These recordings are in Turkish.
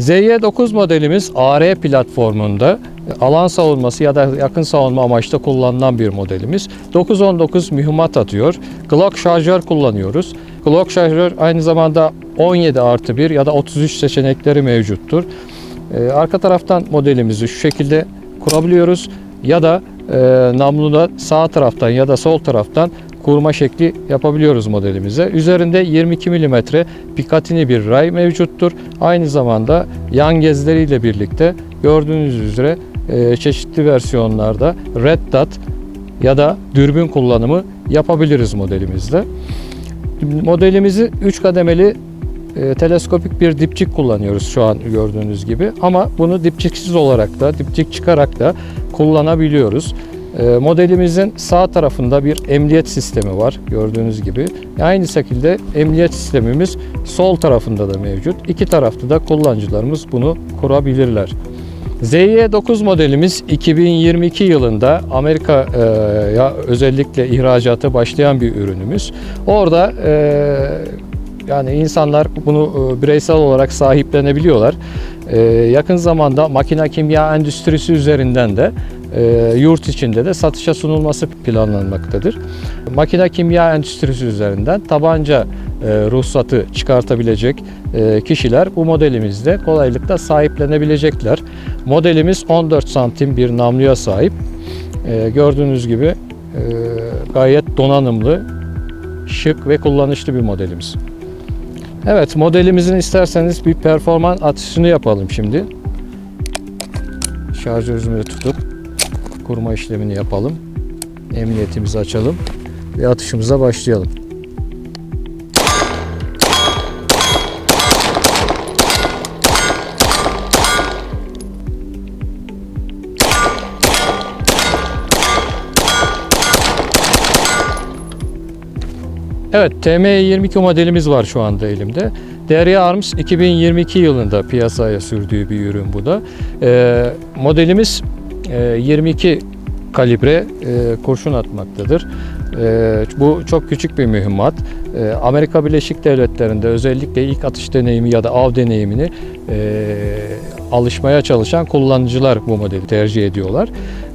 ZY9 modelimiz AR platformunda e, alan savunması ya da yakın savunma amaçlı kullanılan bir modelimiz. 919 mühimmat atıyor. Glock şarjör kullanıyoruz. Glock şarjör aynı zamanda 17 artı 1 ya da 33 seçenekleri mevcuttur. Ee, arka taraftan modelimizi şu şekilde kurabiliyoruz ya da e, namluna sağ taraftan ya da sol taraftan kurma şekli yapabiliyoruz modelimize. Üzerinde 22 mm Picatinny bir ray mevcuttur. Aynı zamanda yan gezleriyle birlikte gördüğünüz üzere e, çeşitli versiyonlarda red dot ya da dürbün kullanımı yapabiliriz modelimizde. Modelimizi 3 kademeli e, teleskopik bir dipçik kullanıyoruz şu an gördüğünüz gibi. Ama bunu dipçiksiz olarak da dipçik çıkarak da kullanabiliyoruz. E, modelimizin sağ tarafında bir emniyet sistemi var gördüğünüz gibi. Aynı şekilde emniyet sistemimiz sol tarafında da mevcut. İki tarafta da kullanıcılarımız bunu kurabilirler. ZY9 modelimiz 2022 yılında Amerika'ya özellikle ihracatı başlayan bir ürünümüz. Orada e, yani insanlar bunu e, bireysel olarak sahiplenebiliyorlar. E, yakın zamanda makine kimya endüstrisi üzerinden de yurt içinde de satışa sunulması planlanmaktadır. Makine kimya endüstrisi üzerinden tabanca e, ruhsatı çıkartabilecek e, kişiler bu modelimizde kolaylıkla sahiplenebilecekler. Modelimiz 14 santim bir namluya sahip. E, gördüğünüz gibi gayet donanımlı, şık ve kullanışlı bir modelimiz. Evet modelimizin isterseniz bir performans atışını yapalım şimdi. Şarjörümüzü tutup kurma işlemini yapalım. Emniyetimizi açalım ve atışımıza başlayalım. Evet, TM22 modelimiz var şu anda elimde. Derya Arms 2022 yılında piyasaya sürdüğü bir ürün bu da. Ee, modelimiz 22 kalibre e, kurşun atmaktadır. E, bu çok küçük bir mühimmat. E, Amerika Birleşik Devletleri'nde özellikle ilk atış deneyimi ya da av deneyimini e, alışmaya çalışan kullanıcılar bu modeli tercih ediyorlar.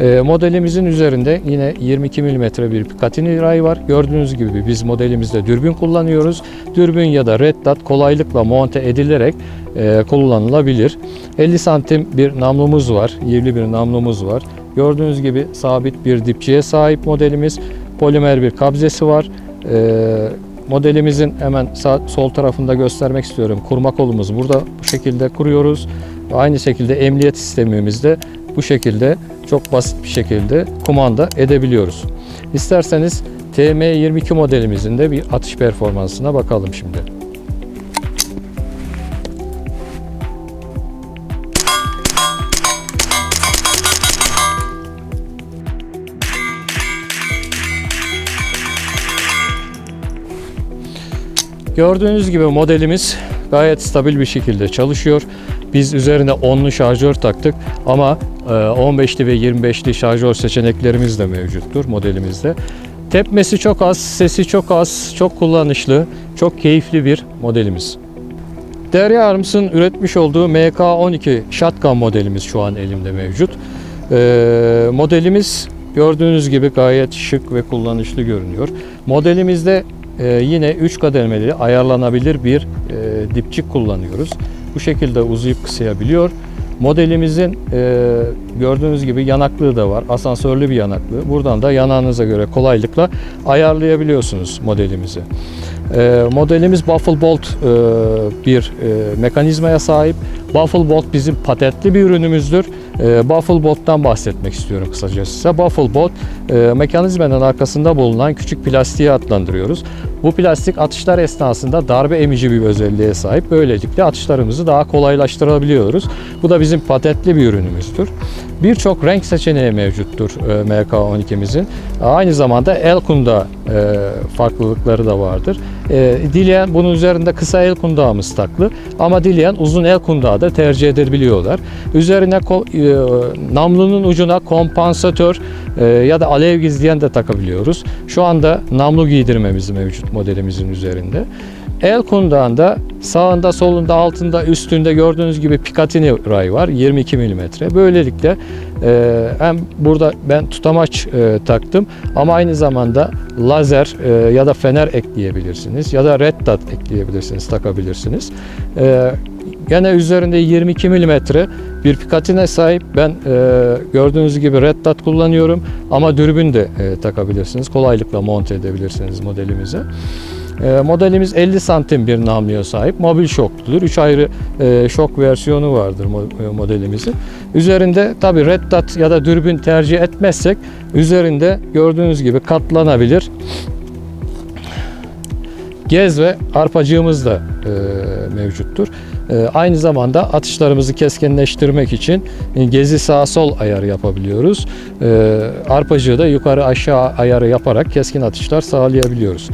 E, modelimizin üzerinde yine 22 mm bir Picatinny ray var. Gördüğünüz gibi biz modelimizde dürbün kullanıyoruz. Dürbün ya da red dot kolaylıkla monte edilerek e, kullanılabilir. 50 santim bir namlumuz var. Yivli bir namlumuz var. Gördüğünüz gibi sabit bir dipçiye sahip modelimiz. Polimer bir kabzesi var. E, modelimizin hemen sağ, sol tarafında göstermek istiyorum. Kurma kolumuz burada bu şekilde kuruyoruz. Aynı şekilde emniyet sistemimizde bu şekilde çok basit bir şekilde kumanda edebiliyoruz. İsterseniz TM22 modelimizin de bir atış performansına bakalım şimdi. Gördüğünüz gibi modelimiz gayet stabil bir şekilde çalışıyor. Biz üzerine onlu şarjör taktık ama e, 15'li ve 25'li şarjör seçeneklerimiz de mevcuttur modelimizde. Tepmesi çok az, sesi çok az, çok kullanışlı, çok keyifli bir modelimiz. Derya Arms'ın üretmiş olduğu MK12 Shotgun modelimiz şu an elimde mevcut. E, modelimiz gördüğünüz gibi gayet şık ve kullanışlı görünüyor. Modelimizde e, yine 3 kademeli ayarlanabilir bir e, dipçik kullanıyoruz. Bu şekilde uzayıp kısayabiliyor. Modelimizin e, gördüğünüz gibi yanaklığı da var. Asansörlü bir yanaklığı. Buradan da yanağınıza göre kolaylıkla ayarlayabiliyorsunuz modelimizi. E, modelimiz Buffalo Bolt e, bir e, mekanizmaya sahip. Buffalo Bolt bizim patentli bir ürünümüzdür. E, Buffalo Bolt'tan bahsetmek istiyorum kısaca size. Buffalo Bolt e, mekanizmanın arkasında bulunan küçük plastiği adlandırıyoruz. Bu plastik atışlar esnasında darbe emici bir özelliğe sahip. Böylelikle atışlarımızı daha kolaylaştırabiliyoruz. Bu da bizim patentli bir ürünümüzdür. Birçok renk seçeneği mevcuttur e, MK12'mizin. Aynı zamanda el kunda e, farklılıkları da vardır. E, dileyen bunun üzerinde kısa el kundağımız taklı ama dileyen uzun el kundağı da tercih edebiliyorlar. Üzerine e, namlunun ucuna kompansatör e, ya da alev gizleyen de takabiliyoruz. Şu anda namlu giydirmemiz mevcut modelimizin üzerinde. El kundağında sağında, solunda, altında, üstünde gördüğünüz gibi Picatinny ray var 22 mm. Böylelikle e, hem burada ben tutamaç e, taktım ama aynı zamanda lazer e, ya da fener ekleyebilirsiniz ya da red dot ekleyebilirsiniz, takabilirsiniz. E, gene üzerinde 22 mm bir Picatinny sahip. Ben e, gördüğünüz gibi red dot kullanıyorum ama dürbün de e, takabilirsiniz. Kolaylıkla monte edebilirsiniz modelimize. E, modelimiz 50 santim bir namluya sahip. Mobil şokludur. 3 ayrı e, şok versiyonu vardır e, modelimizin. Üzerinde tabi red dot ya da dürbün tercih etmezsek üzerinde gördüğünüz gibi katlanabilir gez ve arpacığımız da e, mevcuttur. E, aynı zamanda atışlarımızı keskinleştirmek için e, gezi sağ sol ayarı yapabiliyoruz. E, arpacığı da yukarı aşağı ayarı yaparak keskin atışlar sağlayabiliyoruz.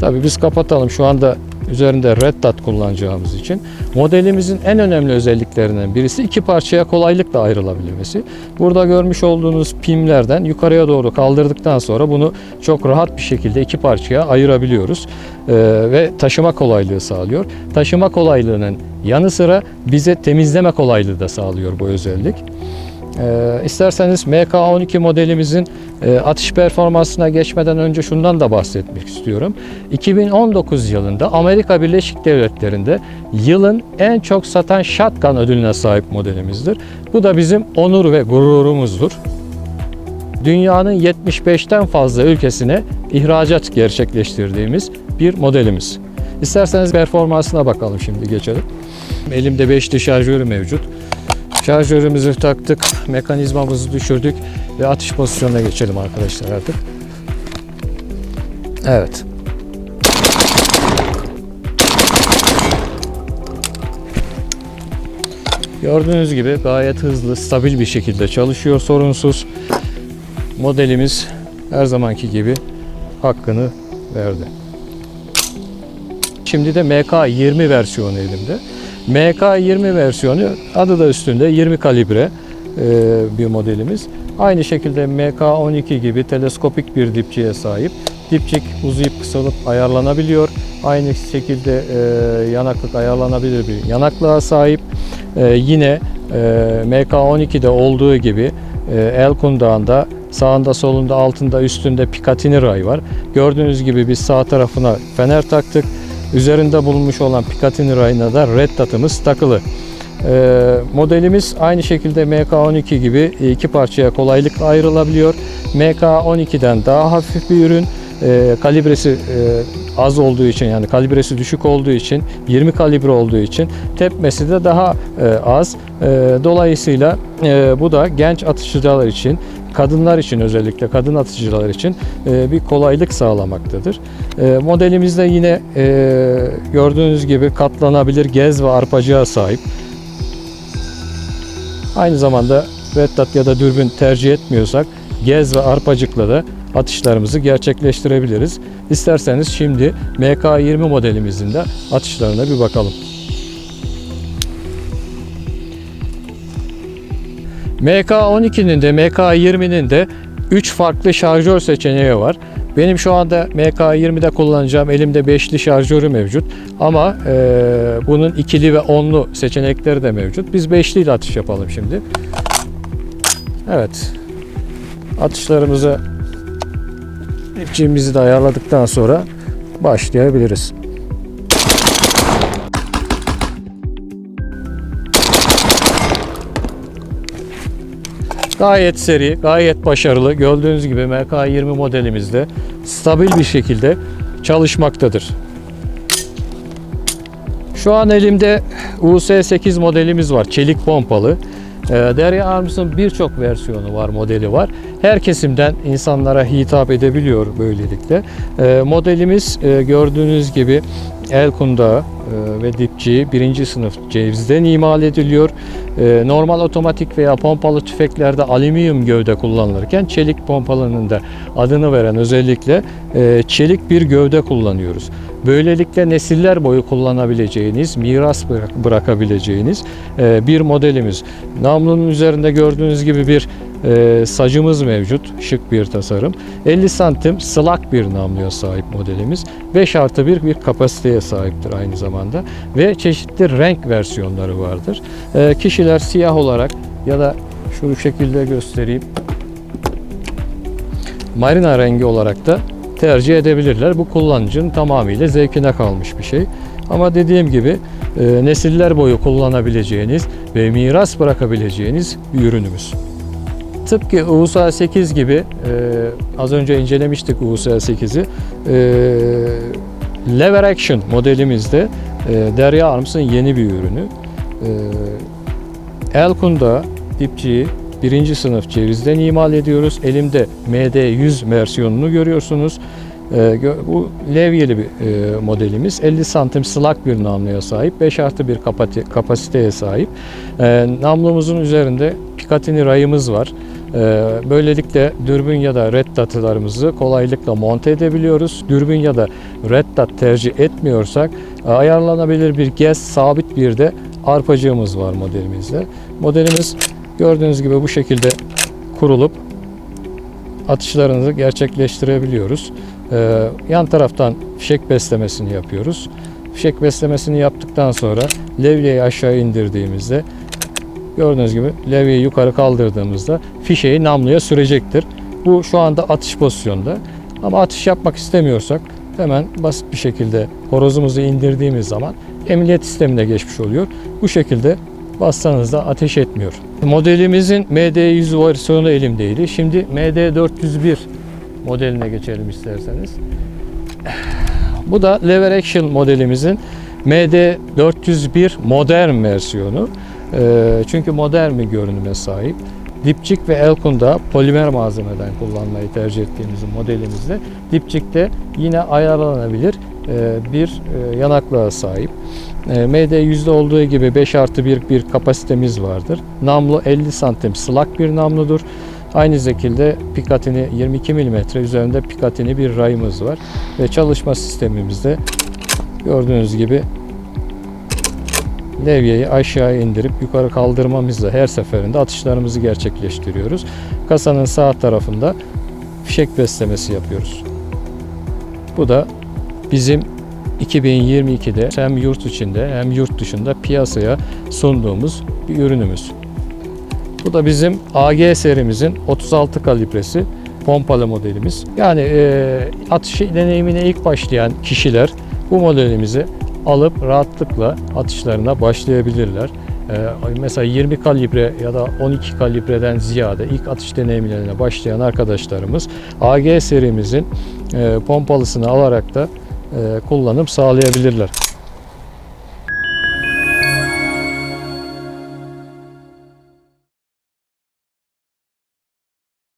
Tabii biz kapatalım şu anda üzerinde red dot kullanacağımız için. Modelimizin en önemli özelliklerinden birisi iki parçaya kolaylıkla ayrılabilmesi. Burada görmüş olduğunuz pimlerden yukarıya doğru kaldırdıktan sonra bunu çok rahat bir şekilde iki parçaya ayırabiliyoruz. Ee, ve taşıma kolaylığı sağlıyor. Taşıma kolaylığının yanı sıra bize temizleme kolaylığı da sağlıyor bu özellik. Ee, isterseniz MK12 modelimizin e, atış performansına geçmeden önce şundan da bahsetmek istiyorum. 2019 yılında Amerika Birleşik Devletleri'nde yılın en çok satan shotgun ödülüne sahip modelimizdir. Bu da bizim onur ve gururumuzdur. Dünyanın 75'ten fazla ülkesine ihracat gerçekleştirdiğimiz bir modelimiz. İsterseniz performansına bakalım şimdi geçelim. Elimde 5'li şarjörü mevcut. Şarjörümüzü taktık, mekanizmamızı düşürdük ve atış pozisyonuna geçelim arkadaşlar artık. Evet. Gördüğünüz gibi gayet hızlı, stabil bir şekilde çalışıyor, sorunsuz. Modelimiz her zamanki gibi hakkını verdi. Şimdi de MK20 versiyonu elimde. MK20 versiyonu adı da üstünde 20 kalibre e, bir modelimiz. Aynı şekilde MK12 gibi teleskopik bir dipçiye sahip. Dipçik uzayıp kısalıp ayarlanabiliyor. Aynı şekilde e, yanaklık ayarlanabilir bir yanaklığa sahip. E, yine e, MK12'de olduğu gibi El kundağında sağında solunda altında üstünde Picatinny ray var. Gördüğünüz gibi biz sağ tarafına fener taktık. Üzerinde bulunmuş olan Picatinny rayına da red dot'ımız takılı. Ee, modelimiz aynı şekilde MK12 gibi iki parçaya kolaylıkla ayrılabiliyor. MK12'den daha hafif bir ürün. Ee, kalibresi e, az olduğu için yani kalibresi düşük olduğu için 20 kalibre olduğu için tepmesi de daha e, az. E, dolayısıyla e, bu da genç atışçılar için kadınlar için özellikle kadın atıcılar için e, bir kolaylık sağlamaktadır. E, modelimizde yine e, gördüğünüz gibi katlanabilir gez ve arpacığa sahip. Aynı zamanda red dot ya da dürbün tercih etmiyorsak gez ve arpacıkla da atışlarımızı gerçekleştirebiliriz. İsterseniz şimdi MK20 modelimizin de atışlarına bir bakalım. MK12'nin de MK20'nin de 3 farklı şarjör seçeneği var. Benim şu anda MK20'de kullanacağım elimde 5'li şarjörü mevcut. Ama e, bunun ikili ve onlu seçenekleri de mevcut. Biz 5'li ile atış yapalım şimdi. Evet. Atışlarımızı ipçiğimizi de ayarladıktan sonra başlayabiliriz. Gayet seri, gayet başarılı. Gördüğünüz gibi MK20 modelimizde stabil bir şekilde çalışmaktadır. Şu an elimde US8 modelimiz var. Çelik pompalı. Ee, Derya Arms'ın birçok versiyonu var, modeli var. Her kesimden insanlara hitap edebiliyor böylelikle. Ee, modelimiz e, gördüğünüz gibi el kundağı ve dipçiği birinci sınıf cevizden imal ediliyor. E, normal otomatik veya pompalı tüfeklerde alüminyum gövde kullanılırken çelik pompalının da adını veren özellikle e, çelik bir gövde kullanıyoruz. Böylelikle nesiller boyu kullanabileceğiniz, miras bırak- bırakabileceğiniz e, bir modelimiz. Namlunun üzerinde gördüğünüz gibi bir e, sacımız mevcut. Şık bir tasarım. 50 santim slak bir namluya sahip modelimiz. 5 artı 1 bir kapasiteye sahiptir aynı zamanda. Ve çeşitli renk versiyonları vardır. E, kişiler siyah olarak ya da şu şekilde göstereyim. Marina rengi olarak da tercih edebilirler. Bu kullanıcının tamamıyla zevkine kalmış bir şey. Ama dediğim gibi e, nesiller boyu kullanabileceğiniz ve miras bırakabileceğiniz bir ürünümüz. Tıpkı USA 8 gibi e, az önce incelemiştik USA 8'i. E, Lever Action modelimizde e, Derya Arms'ın yeni bir ürünü. E, Elkunda dipçiyi birinci sınıf cevizden imal ediyoruz. Elimde MD100 versiyonunu görüyorsunuz. E, bu levyeli bir e, modelimiz. 50 santim slak bir namluya sahip. 5 artı bir kapasiteye sahip. E, namlumuzun üzerinde Picatinny rayımız var. E, böylelikle dürbün ya da red dot'larımızı kolaylıkla monte edebiliyoruz. Dürbün ya da red dot tercih etmiyorsak e, ayarlanabilir bir gez sabit bir de arpacığımız var modelimizde. Modelimiz gördüğünüz gibi bu şekilde kurulup atışlarınızı gerçekleştirebiliyoruz. Ee, yan taraftan fişek beslemesini yapıyoruz. Fişek beslemesini yaptıktan sonra levyeyi aşağı indirdiğimizde gördüğünüz gibi levyeyi yukarı kaldırdığımızda fişeği namluya sürecektir. Bu şu anda atış pozisyonda. Ama atış yapmak istemiyorsak hemen basit bir şekilde horozumuzu indirdiğimiz zaman emniyet sistemine geçmiş oluyor. Bu şekilde bassanız da ateş etmiyor. Modelimizin MD100 versiyonu elimdeydi. Şimdi MD401 modeline geçelim isterseniz. Bu da Lever Action modelimizin MD401 modern versiyonu. Ee, çünkü modern bir görünüme sahip. Dipçik ve Elkunda polimer malzemeden kullanmayı tercih ettiğimiz modelimizde dipçikte yine ayarlanabilir e, bir e, yanaklığa sahip. E, MD100'de olduğu gibi 5 artı 1 bir kapasitemiz vardır. Namlu 50 santim slak bir namludur. Aynı şekilde Picatinny 22 mm üzerinde Picatinny bir rayımız var. Ve çalışma sistemimizde gördüğünüz gibi levyeyi aşağı indirip yukarı kaldırmamızla her seferinde atışlarımızı gerçekleştiriyoruz. Kasanın sağ tarafında fişek beslemesi yapıyoruz. Bu da bizim 2022'de hem yurt içinde hem yurt dışında piyasaya sunduğumuz bir ürünümüz. Bu da bizim AG serimizin 36 kalibresi pompalı modelimiz. Yani e, atış deneyimine ilk başlayan kişiler bu modelimizi alıp rahatlıkla atışlarına başlayabilirler. E, mesela 20 kalibre ya da 12 kalibreden ziyade ilk atış deneyimlerine başlayan arkadaşlarımız AG serimizin e, pompalısını alarak da e, kullanım sağlayabilirler.